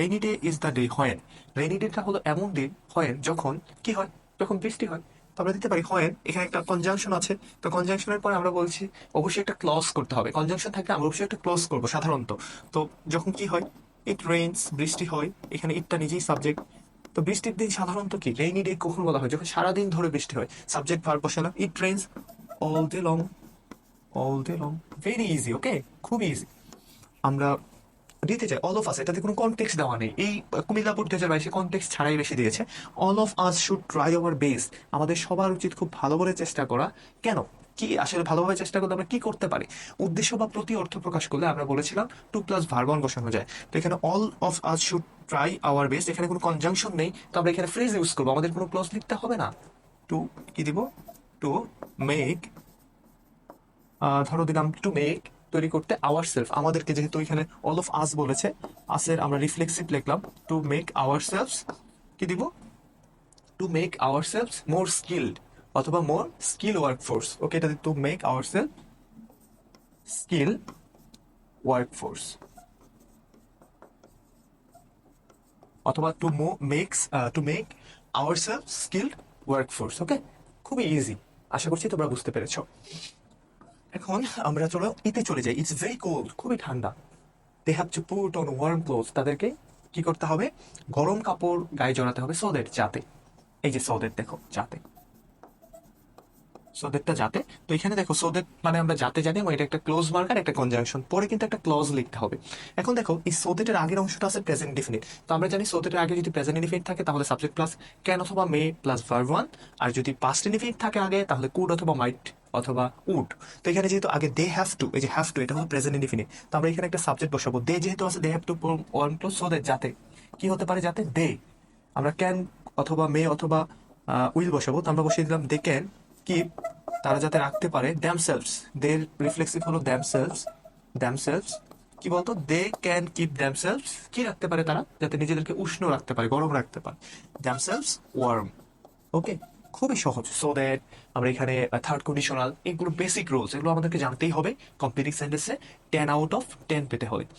Rainy day is the day when rainy data হলো এমন দিন হয়েন যখন কি হয়? যখন বৃষ্টি হয়। তো আমরা দিতে পারি হয়েন এখানে একটা কনজাংশন আছে। তো কনজাংশনের পরে আমরা বলছি, অবশ্যই একটা ক্লজ করতে হবে। কনজাংশন থাকলে আমরা অবশ্যই একটা ক্লজ করব, সাধারণত। তো যখন কি হয়? ইট রেইনস বৃষ্টি হয়। এখানে ইটটা নিজেই সাবজেক্ট তো বৃষ্টির দিন সাধারণত কি? রেইনি ডে কখন বলা হয়? যখন সারাদিন ধরে বৃষ্টি হয়। সাবজেক্ট ভার্ব বসালাম it rains all day long all day long very easy okay খুব ইজি আমরা দিতে চাই অল অফ আস এটাতে কোনো কনটেক্স দেওয়া নেই। এই কুমিল্লা বোর্ড দু হাজার বাইশে কনটেক্সট ছাড়াই বেশি দিয়েছে। All of us should try our best আমাদের সবার উচিত খুব ভালো করে চেষ্টা করা। কেন? কি আসলে ভালোভাবে চেষ্টা করলে আমরা কি করতে পারি? উদ্দেশ্য বা প্রতি অর্থ প্রকাশ করলে আমরা বলেছিলাম টু প্লাস ভার্বন বসানো যায়। তো এখানে all of us should try our best এখানে কোনো কনজাংশন নেই। তো আমরা এখানে ফ্রেজ ইউজ করব। আমাদের কোনো ক্লজ লিখতে হবে না। টু কি দিব? টু মেক ধরো দিলাম টু মেক তৈরি করতে আওয়ার সেলফ আমাদেরকে যেহেতু এখানে অল অফ আস বলেছে আসের আমরা রিফ্লেক্সিভ লিখলাম টু মেক আওয়ার সেলফস কি দিব? To make ourselves more skilled অথবা more skill workforce okay এটা to make our self skill workforce অথবা to more makes to make our self skilled workforce okay খুবই easy আশা করছি তোমরা বুঝতে পেরেছ। এখন আমরা চলো ইতে চলে যাই। ইটস ভেরি কোল্ড খুবই ঠান্ডা। They have to put on warm cloth তাদেরকে কি করতে হবে? গরম কাপড় গায়ে জড়াতে হবে। সোদের যাতে। এই যে সোদের দেখো, যাতে। সোদেরটা যাতে। তো এখানে দেখো সোদের মানে আমরা যাতে জানি এটা একটা ক্লোজ মার্কার একটা কনজাংশন পরে কিন্তু একটা ক্লজ লিখতে হবে। এখন দেখো, এই সোদেটের আগের অংশটা আছে প্রেজেন্ট ডিফিনিট তো আমরা জানি সোদেটের আগে যদি প্রেজেন্ট ডিফিনিট থাকে, তাহলে সাবজেক্ট প্লাস ক্যান অথবা মে প্লাস ভার্ব ওয়ান আর যদি পাস্ট ডিফিনিট থাকে আগে, তাহলে কুড অথবা মাইট অথবা উড তো এখানে যেহেতু আগে দে হ্যাভ টু এই যে হ্যাভ টু এটা হলো প্রেজেন্ট ইনডিফিনিট তো আমরা এখানে একটা সাবজেক্ট বসাবো। দে যেহেতু আছে they have to one plus so that যাতে কি হতে পারে, যাতে দে আমরা ক্যান অথবা মে অথবা উইল বসাবো। তো আমরা বসিয়ে দিলাম দে ক্যান কিপ তারা যাতে রাখতে পারে দ্যাম সেলফস দের রিফ্লেক্সিভ হলো দ্যাম সেলফস দ্যাম সেলফস কি বলতো? They can keep themselves কি রাখতে পারে তারা? যাতে নিজেদেরকে উষ্ণ রাখতে পারে, গরম রাখতে পারে। দ্যাম সেলফস ওয়ার্ম ওকে খুবই সহজ। সো দ্যাট আমরা এখানে থার্ড কন্ডিশনাল এগুলো বেসিক রুলস এগুলো আমাদেরকে জানতেই হবে কমপ্লিটিং সেন্টেন্সে টেন আউট অফ টেন পেতে হবে